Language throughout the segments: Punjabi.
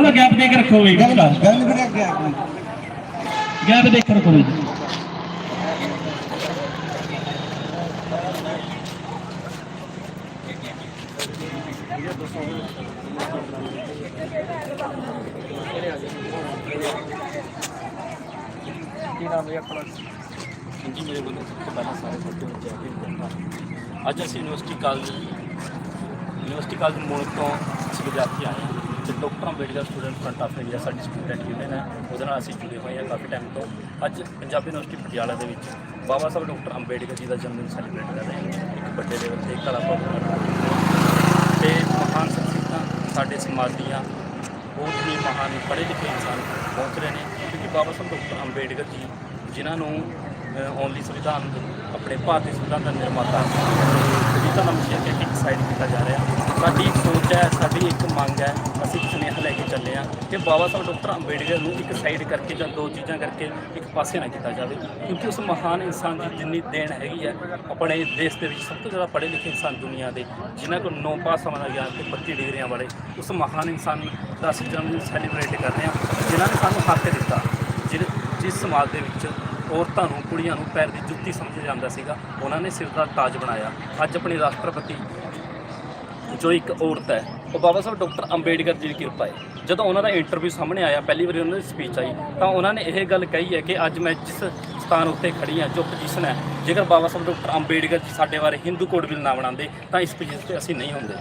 ਥੋੜਾ ਗੈਪ ਦੇ ਕੇ ਰੱਖੋ ਵੀ ਗੱਲ ਗੱਲ ਵੀ ਅੱਗੇ ਆ ਗੈਪ ਦੇ ਕੇ ਰੱਖੋ ਵੀ। ਕੀ ਨਾਮ ਹੈ ਆਪਣਾ? ਜੀ ਮੇਰੇ ਵੱਲੋਂ ਸਭ ਤੋਂ ਪਹਿਲਾਂ ਸਾਰੇ ਬੱਚਿਆਂ ਨੂੰ ਜੈ ਕਹਿੰਦਾ ਅੱਜ ਅਸੀਂ ਯੂਨੀਵਰਸਿਟੀ ਕਾਲਜ ਯੂਨੀਵਰਸਿਟੀ ਕਾਲਜ ਮੋੜ ਤੋਂ ਅਸੀਂ ਵਿਦਿਆਰਥੀ ਆਏ ਹਾਂ। ਤੇ doctor Ambedkar student front of India ਸਾਡੀ ਸਟੂਡੈਂਟ ਯੂਨੀਅਨ ਹੈ ਉਹਦੇ ਨਾਲ ਅਸੀਂ ਜੁੜੇ ਹੋਏ ਹਾਂ ਕਾਫੀ ਟਾਈਮ ਤੋਂ। ਅੱਜ ਪੰਜਾਬੀ ਯੂਨੀਵਰਸਿਟੀ ਪਟਿਆਲਾ ਦੇ ਵਿੱਚ ਬਾਬਾ ਸਾਹਿਬ ਡਾਕਟਰ ਅੰਬੇਡਕਰ ਜੀ ਦਾ ਜਨਮ ਦਿਨ ਸੈਲੀਬ੍ਰੇਟ ਕਰ ਰਹੇ ਹਾਂ। ਇੱਕ ਵੱਡੇ ਲੈਵਲ ਤੇ ਕਲਾ ਪ੍ਰੋਗਰਾਮ ਤੇ ਮਹਾਨ ਸ਼ਖਸੀਅਤਾਂ ਸਾਡੇ ਸਮਾਜ ਦੀਆਂ ਬਹੁਤ ਹੀ ਮਹਾਨ ਪੜ੍ਹੇ ਲਿਖੇ ਇਨਸਾਨ ਪਹੁੰਚ ਰਹੇ ਨੇ, ਕਿਉਂਕਿ ਬਾਬਾ ਸਾਹਿਬ ਡਾਕਟਰ ਅੰਬੇਡਕਰ ਜੀ, ਜਿਨ੍ਹਾਂ ਨੂੰ ਓਨਲੀ ਸੰਵਿਧਾਨ, ਆਪਣੇ ਭਾਰਤੀ ਸੰਵਿਧਾਨ ਦਾ ਨਿਰਮਾਤਾ ਸੰਵਿਧਾਨ ਦਾ ਮੁਖੀਆ ਕਹਿ ਕੇ ਇੱਕ ਸਾਈਡ ਕੀਤਾ ਜਾ ਰਿਹਾ। ਸਾਡੀ ਇੱਕ ਸੋਚ ਹੈ, ਸਾਡੀ ਇੱਕ ਮੰਗ ਹੈ, ਅਸੀਂ ਇੱਕ ਸੁਨੇਹਾ ਲੈ ਕੇ ਚੱਲੇ ਹਾਂ ਕਿ ਬਾਬਾ ਸਾਹਿਬ ਡਾਕਟਰ ਅੰਬੇਡਕਰ ਨੂੰ ਇੱਕ ਸਾਈਡ ਕਰਕੇ ਜਾਂ ਦੋ ਚੀਜ਼ਾਂ ਕਰਕੇ ਇੱਕ ਪਾਸੇ ਨਾ ਕੀਤਾ ਜਾਵੇ। ਕਿਉਂਕਿ ਉਸ ਮਹਾਨ ਇਨਸਾਨ ਦੀ ਜਿੰਨੀ ਦੇਣ ਹੈਗੀ ਹੈ, ਆਪਣੇ ਦੇਸ਼ ਦੇ ਵਿੱਚ ਸਭ ਤੋਂ ਜ਼ਿਆਦਾ ਪੜ੍ਹੇ ਲਿਖੇ ਇਨਸਾਨ ਦੁਨੀਆ ਦੇ, ਜਿਨ੍ਹਾਂ ਕੋਲ ਨੌ ਪਾਸਾਂ ਦਾ ਗਿਆਨ ਤੇ 32 ਡਿਗਰੀਆਂ ਵਾਲੇ, ਉਸ ਮਹਾਨ ਇਨਸਾਨ ਦਾ ਅਸੀਂ ਜਨਮ ਦਿਨ ਸੈਲੀਬ੍ਰੇਟ ਕਰਦੇ ਹਾਂ, ਜਿਨ੍ਹਾਂ ਨੇ ਸਾਨੂੰ ਹੱਕ ਦਿੱਤਾ ਜਿਹ- ਜਿਸ ਸਮਾਜ ਦੇ ਵਿੱਚ ਔਰਤਾਂ ਨੂੰ, ਕੁੜੀਆਂ ਨੂੰ ਪੈਰ ਦੀ ਜੁੱਤੀ ਸਮਝਿਆ ਜਾਂਦਾ ਸੀਗਾ। ਉਹਨਾਂ ਨੇ ਸਿਰ ਦਾ ਤਾਜ ਬਣਾਇਆ। ਅੱਜ ਆਪਣੇ ਰਾਸ਼ਟਰਪਤੀ ਜੋ ਇੱਕ ਔਰਤ ਹੈ, ਉਹ ਬਾਬਾ ਸਾਹਿਬ ਡਾਕਟਰ ਅੰਬੇਡਕਰ ਜੀ ਦੀ ਕਿਰਪਾ ਹੈ। ਜਦੋਂ ਉਹਨਾਂ ਦਾ ਇੰਟਰਵਿਊ ਸਾਹਮਣੇ ਆਇਆ, ਪਹਿਲੀ ਵਾਰੀ ਉਹਨਾਂ ਦੀ ਸਪੀਚ ਆਈ, ਤਾਂ ਉਹਨਾਂ ਨੇ ਇਹ ਗੱਲ ਕਹੀ ਹੈ ਕਿ ਅੱਜ ਮੈਂ ਜਿਸ ਸਥਾਨ ਉੱਤੇ ਖੜੀ ਹਾਂ, ਜੋ ਪੋਜੀਸ਼ਨ ਹੈ, ਜੇਕਰ ਬਾਬਾ ਸਾਹਿਬ ਡਾਕਟਰ ਅੰਬੇਡਕਰ ਜੀ ਸਾਡੇ ਬਾਰੇ ਹਿੰਦੂ ਕੋਡ ਬਿੱਲ ਨਾ ਬਣਾਉਂਦੇ, ਤਾਂ ਇਸ ਪੋਜੀਸ਼ਨ ਤੇ ਅਸੀਂ ਨਹੀਂ ਹੁੰਦੇ।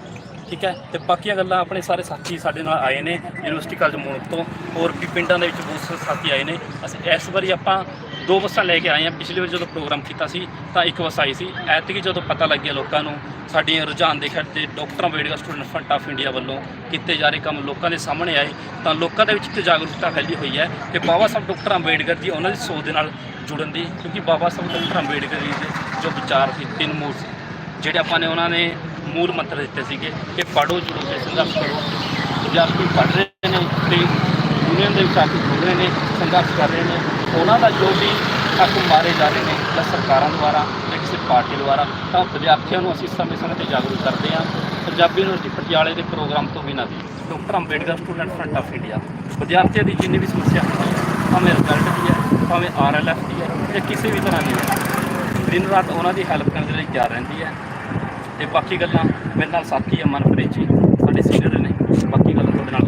ਠੀਕ ਹੈ? ਤੇ ਬਾਕੀਆਂ ਗੱਲਾਂ ਆਪਣੇ ਸਾਰੇ ਸਾਥੀ ਸਾਡੇ ਨਾਲ ਆਏ ਨੇ ਯੂਨੀਵਰਸਿਟੀ ਕਾਲਜ ਮੋੜ ਤੋਂ, ਹੋਰ ਵੀ ਪਿੰਡਾਂ ਦੇ ਵਿੱਚ ਬਹੁਤ ਸਾਰੇ ਸਾਥੀ ਆਏ ਨੇ। ਅਸੀਂ ਇਸ ਵਾਰੀ ਆਪਾਂ ਦੋ ਬੱਸਾਂ ਲੈ ਕੇ ਆਏ ਹਾਂ ਪਿਛਲੀ ਵਾਰ ਜਦੋਂ ਪ੍ਰੋਗਰਾਮ ਕੀਤਾ ਸੀ, ਤਾਂ ਇੱਕ ਬੱਸ ਆਈ ਸੀ। ਐਤਕੀ ਜਦੋਂ ਪਤਾ ਲੱਗਿਆ ਲੋਕਾਂ ਨੂੰ, ਸਾਡੀਆਂ ਰੁਝਾਨ ਦੇ ਖੜਤੇ doctor Ambedkar student front of India ਵੱਲੋਂ ਕੀਤੇ ਜਾ ਰਹੇ ਕੰਮ ਲੋਕਾਂ ਦੇ ਸਾਹਮਣੇ ਆਏ, ਤਾਂ ਲੋਕਾਂ ਦੇ ਵਿੱਚ ਇੱਕ ਜਾਗਰੂਕਤਾ ਫੈਲੀ ਹੋਈ ਹੈ ਕਿ ਬਾਬਾ ਸਾਹਿਬ ਡਾਕਟਰ ਅੰਬੇਡਕਰ ਜੀ ਉਹਨਾਂ ਦੀ ਸੋਚ ਦੇ ਨਾਲ ਜੁੜਨ ਦੀ, ਕਿਉਂਕਿ ਬਾਬਾ ਸਾਹਿਬ ਡਾਕਟਰ ਅੰਬੇਡਕਰ ਜੀ ਦੇ ਜੋ ਵਿਚਾਰ ਸੀ, ਤਿੰਨ ਮੂਲ ਸੀ, ਜਿਹੜੇ ਆਪਾਂ ਨੇ ਉਹਨਾਂ ਨੇ ਮੂਲ ਮੰਤਰ ਦਿੱਤੇ ਸੀਗੇ ਕਿ ਪੜੋ ਜੁੜੋ ਤੇ ਸੰਘਰਸ਼ ਕਰੋ। ਵਿਦਿਆਰਥੀ ਪੜ੍ਹ ਰਹੇ ਨੇ ਤੇ ਯੂਨੀਅਨ ਦੇ ਵਿੱਚ ਆ ਕੇ ਜੁੜ ਰਹੇ ਨੇ, ਸੰਘਰਸ਼ ਕਰ ਰਹੇ ਨੇ। ਉਹਨਾਂ ਦਾ ਜੋ ਵੀ ਹੱਕ ਮਾਰੇ ਜਾ ਰਹੇ ਨੇ, ਜਾਂ ਸਰਕਾਰਾਂ ਦੁਆਰਾ ਜਾਂ ਕਿਸੇ ਪਾਰਟੀ ਦੁਆਰਾ, ਤਾਂ ਵਿਦਿਆਰਥੀਆਂ ਨੂੰ ਅਸੀਂ ਸਮੇਂ ਸਮੇਂ ਤੇ ਜਾਗਰੂਕ ਕਰਦੇ ਹਾਂ। ਪੰਜਾਬੀ ਯੂਨੀਵਰਸਿਟੀ ਪਟਿਆਲੇ ਦੇ ਪ੍ਰੋਗਰਾਮ ਤੋਂ ਬਿਨਾਂ ਦੀ doctor Ambedkar student front of India, ਵਿਦਿਆਰਥੀਆਂ ਦੀ ਜਿੰਨੀ ਵੀ ਸਮੱਸਿਆ ਹੁੰਦੀ ਹੈ, ਭਾਵੇਂ ਰਿਜ਼ਲਟ ਦੀ ਹੈ, ਭਾਵੇਂ ਆਰਐਲਐਫ ਦੀ ਹੈ, ਜਾਂ ਕਿਸੇ ਵੀ ਤਰ੍ਹਾਂ ਦੀ ਹੈ, ਦਿਨ ਰਾਤ ਉਹਨਾਂ ਦੀ ਹੈਲਪ ਕਰਨ ਦੇ ਲਈ ਤਿਆਰ ਰਹਿੰਦੀ ਹੈ। ਤੇ ਬਾਕੀ ਗੱਲਾਂ ਮੇਰੇ ਨਾਲ ਸਾਥੀ ਹੈ ਮਨਪ੍ਰੀਤ ਜੀ, ਸਾਡੇ ਸੀਨੀਅਰ ਨੇ ਬਾਕੀ ਗੱਲਾਂ ਤੁਹਾਡੇ ਨਾਲ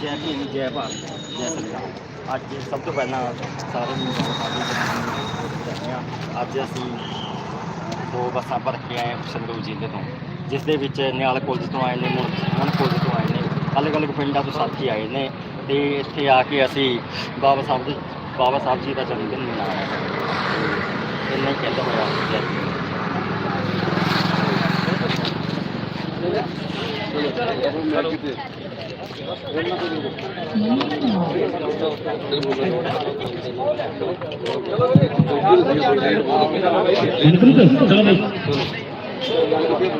ਜੈ ਭੀਮ ਜੈ ਭਾਰਤ ਜੈ ਸੰਵਿਧਾਨ ਅੱਜ ਸਭ ਤੋਂ ਪਹਿਲਾਂ ਸਾਰੇ ਨੂੰ ਸਾਡੀ ਅੱਜ ਅਸੀਂ ਦੋ ਬੱਸਾਂ ਭਰ ਕੇ ਆਏ ਸੰਗਰੂਰ ਜ਼ਿਲ੍ਹੇ ਤੋਂ ਜਿਸ ਵਿੱਚ ਨਿਆਲ ਤੋਂ ਆਏ ਨੇ ਮੁਨ ਕਾਲਜ ਤੋਂ ਆਏ ਨੇ ਅਲੱਗ-ਅਲੱਗ ਪਿੰਡਾਂ ਤੋਂ ਸਾਥੀ ਆਏ ਨੇ ਤੇ ਇੱਥੇ ਆ ਕੇ ਅਸੀਂ ਬਾਬਾ ਸਾਹਿਬ ਦੇ ਬਾਬਾ ਸਾਹਿਬ ਜੀ ਦਾ ਜਨਮ ਦਿਨ ਮਨਾਇਆ। ਇੰਨਾ ਹੀ ਕਹਿੰਦਾ ਹੋਇਆ ਬਿਲਕੁਲ ਚਲੋ। ਬਈ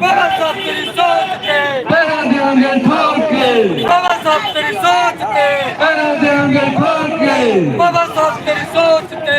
Baba saf teri sote, baba saf teri sote, baba saf teri sote,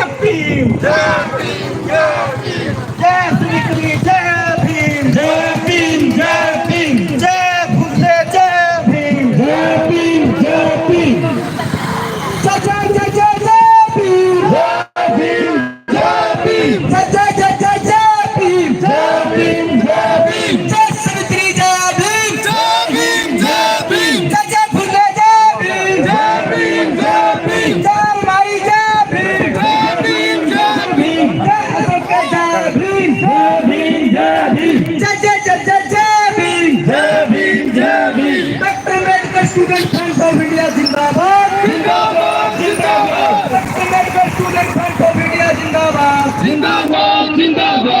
听大风听大风